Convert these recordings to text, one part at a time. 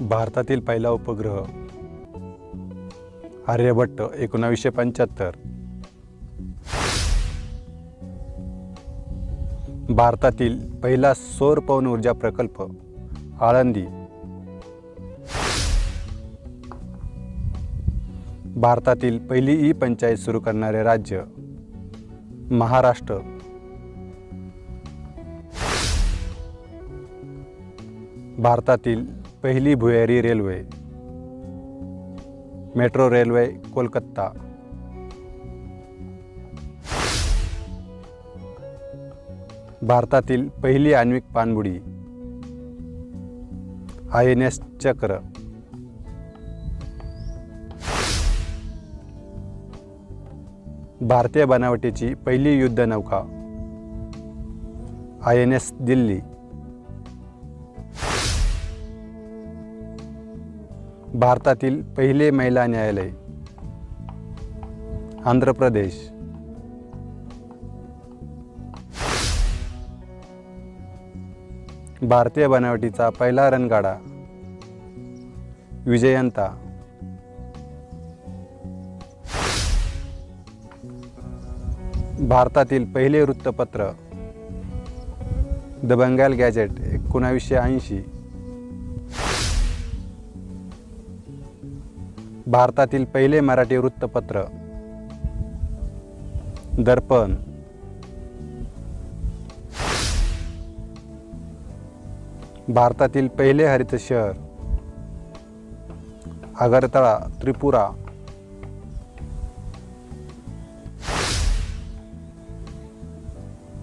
भारतातील पहिला उपग्रह आर्यभट्ट एकोणावीसशे पंच्याहत्तर. भारतातील पहिला सौर पवन ऊर्जा प्रकल्प आळंदी. भारतातील पहिली ई पंचायत सुरू करणारे राज्य महाराष्ट्र. भारतातील पहिली भुयारी रेल्वे। Metro railway Kolkata. भारतातील पहिली आण्विक पाणबुडी। आय एन एस चक्र। भारतीय बनावटीची पहिली युद्धनौका। I N S Delhi. भारतातील पहिले महिला न्यायालय. आंध्र प्रदेश. भारतीय बनावटीचा पहिला रणगाडा. विजयंता. भारतातील पहिले वृत्तपत्र. द बंगाल गॅजेट एकोणावीसशे ऐंशी. भारतातील पहिले मराठी वृत्तपत्र. दर्पण. भारतातील पहिले हरित शहर आगरतळा त्रिपुरा.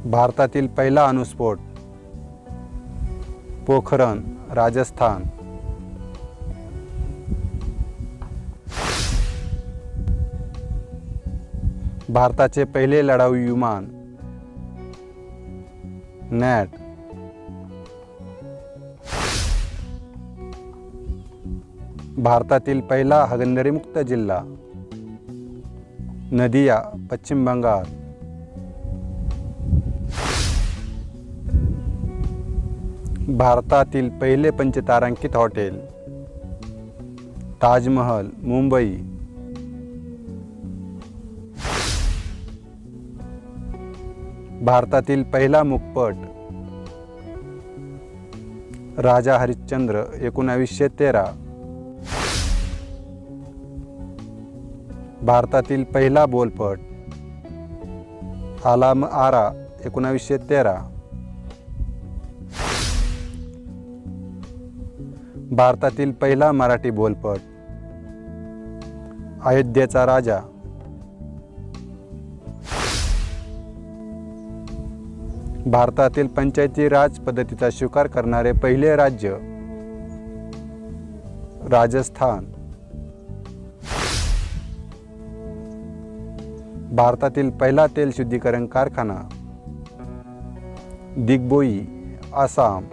भारतातील पहिला अणुस्फोट पोखरण राजस्थान. भारताचे पहिले लढाऊ विमान नॅट. भारतातील पहिला हगंदरीमुक्त जिल्हा नदिया पश्चिम बंगाल. भारतातील पहिले पंचतारांकित हॉटेल ताजमहल मुंबई. भारतातील पहिला मुकपट राजा हरिश्चंद्र एकोणावीसशे तेरा. भारतातील पहिला बोलपट. आलाम आरा एकोणावीसशे तेरा. भारतातील पहिला मराठी बोलपट. अयोध्येचा राजा. भारतातील पंचायती राज पद्धतीचा स्वीकार करणारे पहिले राज्य राजस्थान. भारतातील पहिला तेल शुद्धीकरण कारखाना दिग्बोई आसाम.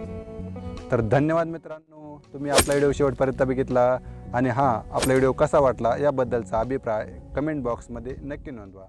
तर धन्यवाद मित्रांनो तुम्ही आपला व्हिडिओ शेवटपर्यंत बघितला आणि हा आपला व्हिडिओ कसा वाटला याबद्दलचा अभिप्राय कमेंट बॉक्समध्ये नक्की नोंदवा.